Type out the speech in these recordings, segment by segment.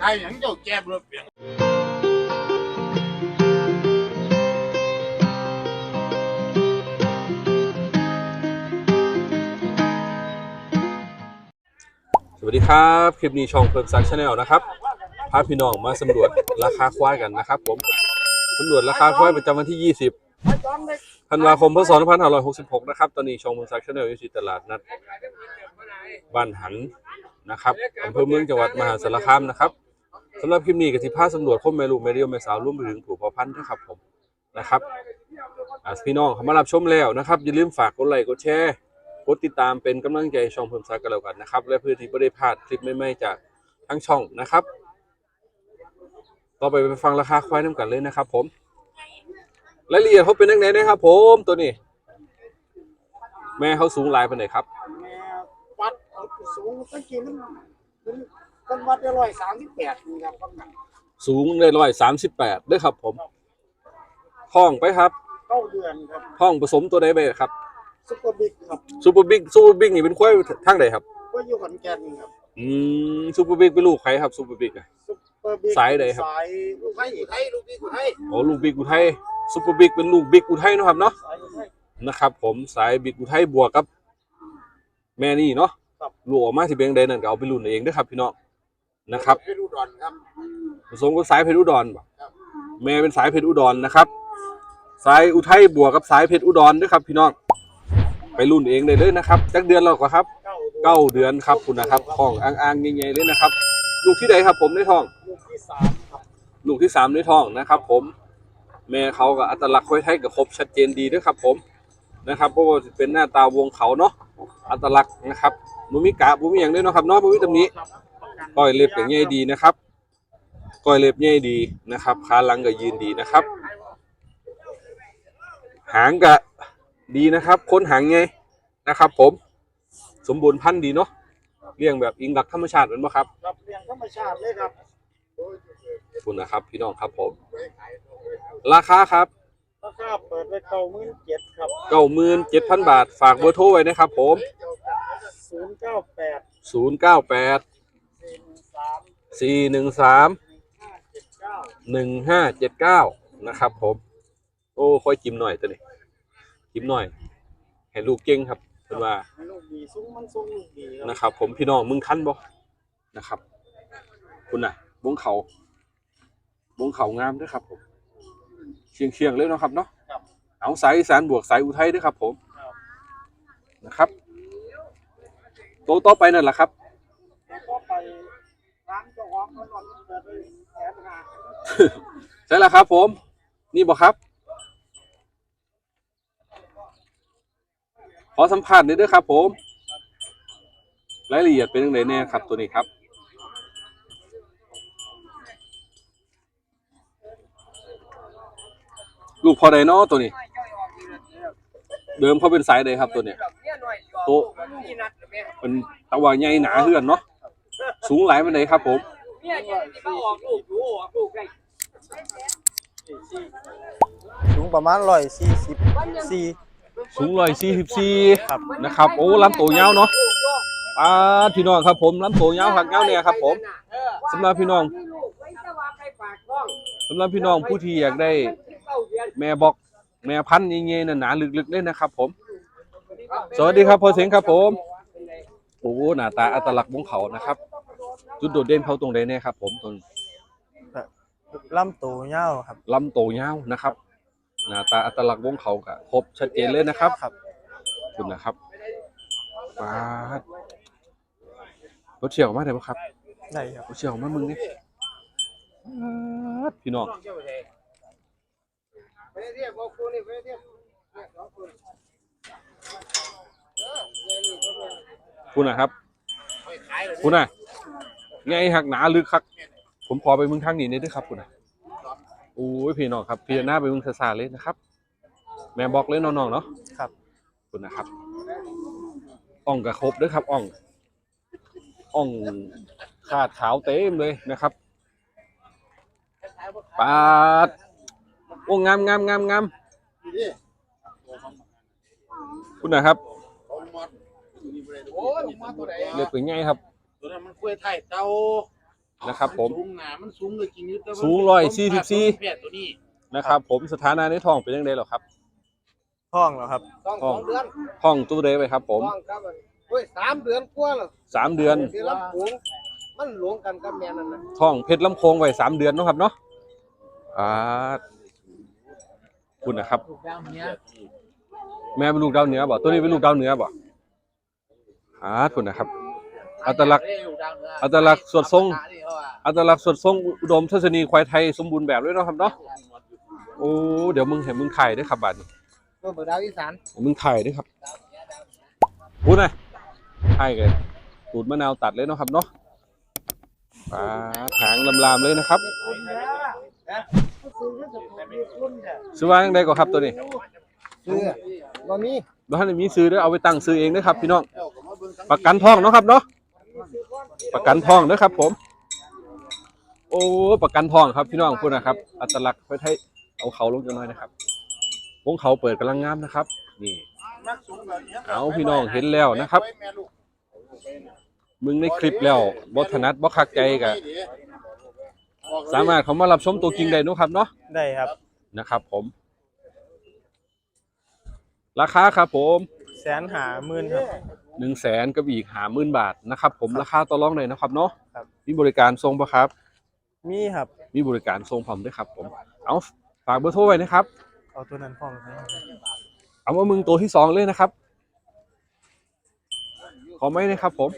ไอ้หยังเจ้าแก้บรถเปียงสวัสดีครับ คลิปนี้ช่องเพิ่มซักชาแนลนะครับพาพี่น้องมาสำรวจราคาควายกันนะครับ ผมสำรวจราคาควายประจำวันที่ 20ธันวาคมพศ2566 นะครับ ตอนนี้ช่องเพิ่มซักชาแนลอยู่ที่ตลาดนัดบ้านหันนะครับอำเภอเมืองจังหวัดมหาสารคามนะครับ สำหรับคลิปนี้ก็สิพาสำรวจพ่อแม่ลูกแม่เดียวแม่สาวรวมไปถึงผู้พาะพันธุ์นะครับผมนะครับพี่น้องเขามารับชมแล้วนะครับอย่าลืมฝากกดไลค์กดแชร์กดติดตามเป็นกำลังใจช่องเพิ่มซักกันแล้วกันนะครับ และเพื่อที่ไม่ได้พลาดคลิปใหม่ๆจากทั้งช่องนะครับ ต่อไปไปฟังราคาควายน้ำกันเลยนะครับ ผมรายละเอียดเขาเป็นยังไงนะครับ ผมตัวนี้ แม่เขาสูงลายเปานไหนครับแม่วัดเอาสูงตะกี้มัน มันคนวัดได้ร้อยสามสิบแปดนี่ครับประมาณสูงเลยร้อยสามสิบแปดด้วยครับ ผมท้องไปครับเก้าเดือนครับท้องผสมตัวใดไปครับซุปเปอร์บิ๊กครับซูเปอร์บิ๊กซูเปอร์บิ๊กนี่เป็นควายทางใดครับก็อยู่ขอนแก่นครับอืมซูเปอร์บิ๊กเป็นลูกใครครับซูเปอร์บิ๊กอะ ซุปเปอร์บิ๊กสายใดครับ สายลูกไทยไทยลูกบิ๊กไทยโอ้ลูกบิ๊กอุทัยซูเปอร์บิ๊กเป็นลูกบิ๊กอุทัยเนาะครับเนาะสายลูกไทยนะครับ ผมสายบิดอุทัยบวกกับ แม่นี่เนาะครับ ลูกออกมาที่เบียงใดนั่นก็เอาไปรุ่นเองเด้วยครับพี่น้อง นะครับเพชรอุดรครับผสมกับสายเพชรอุดรบ่ครับแม่เป็นสายเพชรอุดรนะครับ สายอุทัยบวกกับสายเพชรอุดรเด้วยครับ พี่น้องไปรุ่นเองได้เลยนะครับจักเดือนแล้วก็ครับเก้าเดือนเก้าเดือนครับคุณนะครับท้องอ่างๆใหญ่ๆเลยนะครับ ลูกที่ใดครับ ผมในท้อง ลูกที่สามครับลูกที่สามในท้องนะครับ ผม แม่เขากับอัตลักษณ์ควายไทยกับครบชัดเจนดีด้วยครับ ผมนะครับเพราะว่าเป็นหน้าตาวงเขาเนาะอัตลักษณ์นะครับมุมิกะมุมิอย่างด้วยเนาะครับเนาะมุมิตำหนี้ครับประกัน ก้อยเล็บอย่างใหญ่ดีนะครับก้อยเล็บใหญ่ดีนะครับขาหลังก็ยืนดีนะครับ หางก็ดีนะครับค้นหางไงนะครับ ผมสมบูรณ์พันธุ์ดีเนาะเลี้ยงแบบอิงหลักธรรมชาติเหมือนบ่ครับรับเรียนธรรมชาติเลยครับขอบคุณนะครับ พี่น้องครับผม ราคาครับราคาเปิดไว้เก้าหมื่นเจ็ดครับเก้าหมื่นเจ็ดพันบาท ฝากเบอร์โทรไว้นะครับ ผมศูนย์เก้าแปดศูนย์เก้าแปด สี่หนึ่งสามสี่หนึ่งสามห้าเจ็ดเก้าหนึ่งห้าเจ็ดเก้านะครับ ผม โอ้ค่อยจิ้มหน่อยตัวนี้จิ้มหน่อยให้ลูกเก่งครับเป็นว่าให้ลูกดีซุ้งมันซุ้งลูกดีครับนะครับ ผมพี่น้องมึงทันบ่นะครับ คุณน่ะบงเขาบงเขางามด้วยครับ ผมเชียงเชียงๆเลยเนาะครับเนาะครับเอาสายอีสานบวกสายอุทัยด้วยครับ ผมครับนะครับ โตวต่อไปนั่นแหละครับ ใช่แล้วครับผม นี่บอกครับ ขอสัมภาษณ์นิดด้วยครับผม รายละเอียดเป็นยังไงแน่ครับ ตัวนี้ครับลูกพอไดเนาะตัวนี้ เดิมเขาเป็นสายใดครับตัวเนี้ยโตเป็นตะวันใหญ่หนาเฮือนเนาะ สูงหลายมันไหนครับผมเนี่ยจะมาออกลูกดูออกลูกได้สูงประมาณร้อยสี่สิบสี่สูงร้อยสี่สิบสี่ครับนะครับ โอ้ลำตัวยาวเนาะป้าดพี่น้องครับผมลำตัวยาวหักยาวเนี่ยครับ ผมสำหรับพี่น้องสำหรับพี่น้องผู้ที่อยากได้ แม่บอกแม่พันธุ์เงี้ยๆหนาๆลึกๆเลยนะครับ ผม สวัสดีครับพ่อเสียงครับผมโอ้หน้าตาอัตลักษณ์ของเขานะครับ จุดโดดเด่นเขาตรงใดเนี่ยครับ ผมตรงลำตัวยาวครับลำโตวยาวนะครับหน้าตาอัตลักษณ์วงเขากะครบชัดเจนเลยนะครับครับขอบคุณนะครับปาดรถเฉียวมาได้ปะครับได้ครับรถเฉียวมามึงนี่ปาดพี่น้องไปเรียกบอกคุณนี่ไปเรียกบอกคุณคุณนะครับ คุณน่ะ ไงหักหนาลึกครับผมขอไปมึงทางนี้หนี่อยด้วยครับคุณน่ะโอ้ยพี่น้องครับพี่หน้าไปมึงซาๆเลยนะครับ แม่บอกเลยน้องๆเนาะครับคุณนะครับอ่องกับครบด้วยครับอ่องอ่องขาดขาวเต็มเลยนะครับปาดโอ้งามงามงามงามนี่คุณนะครับผมหมดโอ้ยผมมาตัวไหนเรียกเป็นไงครับ ตัวนั้นมันกล้วยไทยเตานะครับผม สูงหนามันสูงเลยจริงอยู่แต่ว่าสูงร้อยสี่สิบสี่แพทย์ตัวนี้นะครับ ผมสถานะในท้องเป็นยังไงหรอครับห้องเหรอครับ ต้องสองเดือนท้องตู้เดไปครับ ผมต้องครับเฮ้ยสามเดือนกว่าแล้วสามเดือนที่ลำปูงมันหลวงกันกับแม่นั่นน่ะท้องเพชรลำโคงไว้สามเดือนเนาะครับเนาะอ่าคุณนะครับ ลูกดาวเนี้ยแม่เป็นลูกดาวเหนือบ่ตัวนี้เป็นลูกดาวเหนือบ่อ่าคุณนะครับ อัตลักษณ์ลูกดาวเนี้ยอัตลักษณ์สวดทรงนี่เขาว่าอัตลักษณ์สดทรงอุดมทัศนีควายไทยสมบูรณ์แบบด้วยเนาะครับเนาะโอ้เดี๋ยวมึงเห็นมึงถ่ายด้วยครับบัดนี้เมื่อดาวอีสานเดี๋ยวมึงถ่ายด้วยครับพูดหน่อยถ่ายเลยตูดมะนาวตัดเลยเนาะครับเนาะปาดหางลำๆเลยนะครับซื้อว่ายังไงก่อนครับตัวนี้เสื้อบ่มีบ้านมีซื้อเด้อเอาไปตั้งซื้อเองนะครับพี่น้องประกันทองเนาะครับเนาะ ประกันทองนะครับ ผม โอ้ประกันทองครับพี่น้องพูดนะครับ อัตลักษณ์ไว้ให้เอาเขาลงจังหน่อยนะครับวงเขาเปิดกำลังงามนะครับ นี่ เอาพี่น้องเห็นแล้วนะครับ มึงในคลิปแล้วบทนัดบ่คักใจกะสามารถเขามารับชมตัวจริงได้เนาะครับเนาะได้ครับนะครับ ผม ราคาครับผมแสนหาหมื่นครับ หนึ่งแสนกับอีกหาหมื่นบาทนะครับ ผมราคาต่อรองเลยนะครับเนาะครับ มีบริการส่งปะครับ มีครับ มีบริการส่งผมด้วยครับ ผม เอาฝากเบอร์โทรไว้นะครับ เอาตัวนั้นพ่อมครับเอามามึงตัวที่สองเลยนะครับ ขอไม่นะครับ ผม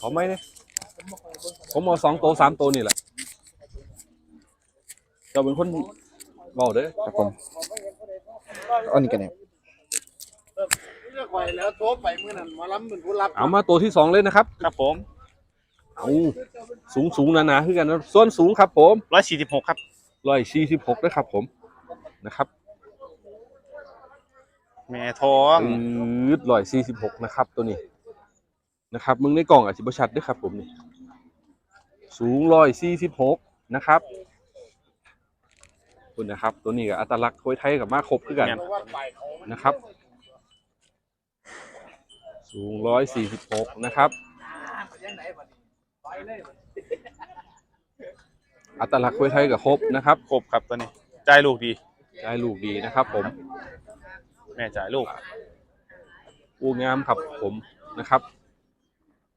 ขอไม่เนี่ยผมเอาสองตัวสามตัวนี่แหละเราเป็นคนบอกเด้อครับผมอันนี้กันเนี่ย เลือกไว้แล้วโทรไปมื้อนั้นหมาล้ำเป็นผู้รับเอามาตัวที่สองเลยนะครับ ครับผมเอาสูงสูงหนาหนาๆคือกันนะส่วนสูงครับผมร้อยสี่สิบหกครับร้อยสี่สิบหกนะครับผมนะครับแม่ทองอืดร้อยสี่สิบหกนะครับ ตัวนี้นะครับ มึงในกล่องอาจจะประชัดด้วยครับ ผมนี่สูงร้อยสี่สิบหกนะครับคุณนะครับ ตัวนี้กับอัตลักษณ์โคยไทยกับมาครบคือกันแม่นนะครับ สูงร้อยสี่สิบหกนะครับ อัตลักษณ์โคยไทยกับครบนะครับครบครับตัวนี้จ่ายลูกดี ได้ลูกดีนะครับ ผม แม่จ่ายลูก อูงามครับผมนะครับ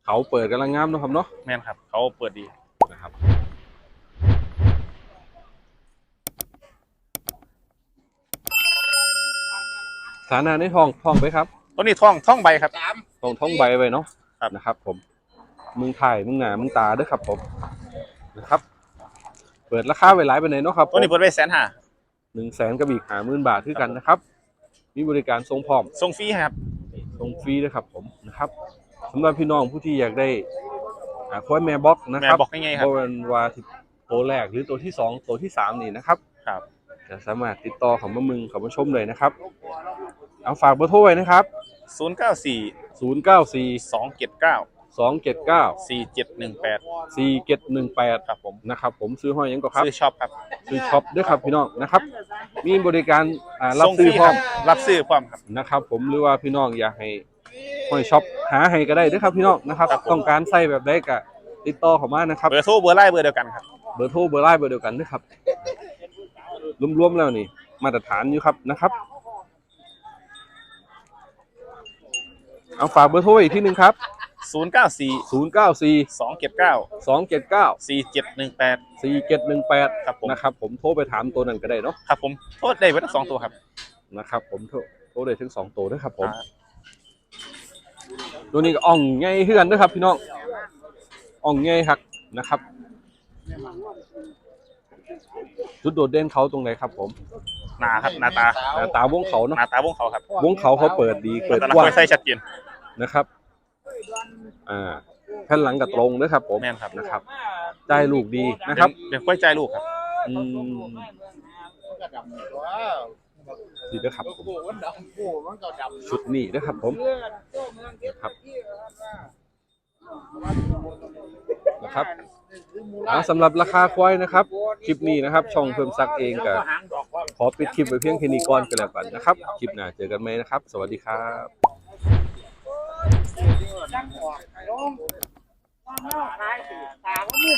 เขาเปิดกำลังงามเนาะครับเนาะแม่นครับ เขาเปิดดีนะครับฐานะในทองทองไปครับ ตัวนี้ท่องท่องใบครับทองทองใบไปเนาะครับ นะครับ ผม มึงถ่ายมึงหนามึงตาด้วยครับ ผมนะครับ เปิดราคาไว้หลายไปไหนใดเนาะครับตัวนี้เปิดไปแสนห้าหนึ่งแสนกับอีกหาหมื่นบาทคือกันนะครับ มีบริการทรงพร้อม ส่งฟรีครับ ส่งฟรีด้วยครับผมนะครับสำหรับพี่น้องผู้ที่อยากได้อ่าคอยแม่บ็อกนะแม่ครับบอกง่ายๆครับบ่ว่าว่าที่ตัวแรกหรือตัวที่สองตัวที่สามนี่นะครับครับ จะสามารถติดต่อเขามามึงเขามาชมเลยนะครับ เอาฝากเบอร์โทรไว้นะครับ ศูนย์เก้าสี่094 สองเจ็ดเก้า279 สี่เจ็ดหนึ่งแปด4718ครับผมนะครับผมซื้อห้อยหยังก็ครับ ซื้อช็อปครับซื้อช็อปด้วยครับพี่น้องนะครับ มีบริการอ่ารับส่งฟซื้อรีพร้อมครับรับซื้อพร้อมครับ นะครับผมหรือว่าพี่น้องอยากให้ห้อยช็อปหาให้ก็ได้เด้วยครับพี่น้องนะครับครับผมต้องการใส่แบบใดก็ติดต่อเข้ามานะครับ เบอร์โทรเบอร์ไลน์เบอร์เดียวกันครับ เบอร์โทรเบอร์ไลน์เบอร์เดียวกันนะครับ รวมๆแล้วนี่ มาตรฐานอยู่ครับนะครับ เอาฝากเบอร์โทรอีกที่หนึ่งครับ ศูนย์เก้าสี่094 สองเจ็ดเก้า279 สี่เจ็ดหนึ่งแปด4718ครับผมนะครับผมโทรไปถามตัวนั้นก็ได้เนาะครับผมโทษได้ไว้ทั้งสองตัวครับ นะครับผมโทรโทรได้ถึงสองตัวด้วยครับผมอ่าตัวนี้ก็อ่องไงเฮือนด้วยครับพี่น้องอ่องไงครับนะครับ จุดโดดเด่นเขาตรงไหนครับผมหนาครับหน้าตาหน้าตาวงเขาหเนาะน้าตาวงเขาครับวงเขาเขาเปิดดีเปิดแต่ละกว้างคนใส่ชัดเจนนะครับอ่าแผ่นหลังกับตรงด้วยครับผมแม่นครับนะครับได้ลูกดีนะครับเป็นเป็นกล้วยจ่ายลูกครับอืมดีนะครับผมโอ้มันดำโอ้มันก็ดำชุดนี้นะครับผมเลือดโจ้เมืองเก็บครับที่นะครับ อ่าสำหรับราคาควายนะครับ คลิปนี้นะครับ ช่องเพิ่มซักเองกับหางดอกว่าขอปิดคลิปไปเพียงแค่นี้ก่อนกันแล้วกันนะครับ คลิปหน้าเจอกันไหมนะครับ สวัสดีครับดังออกลงตอนนอกขายสิขายาเขาเนี่ย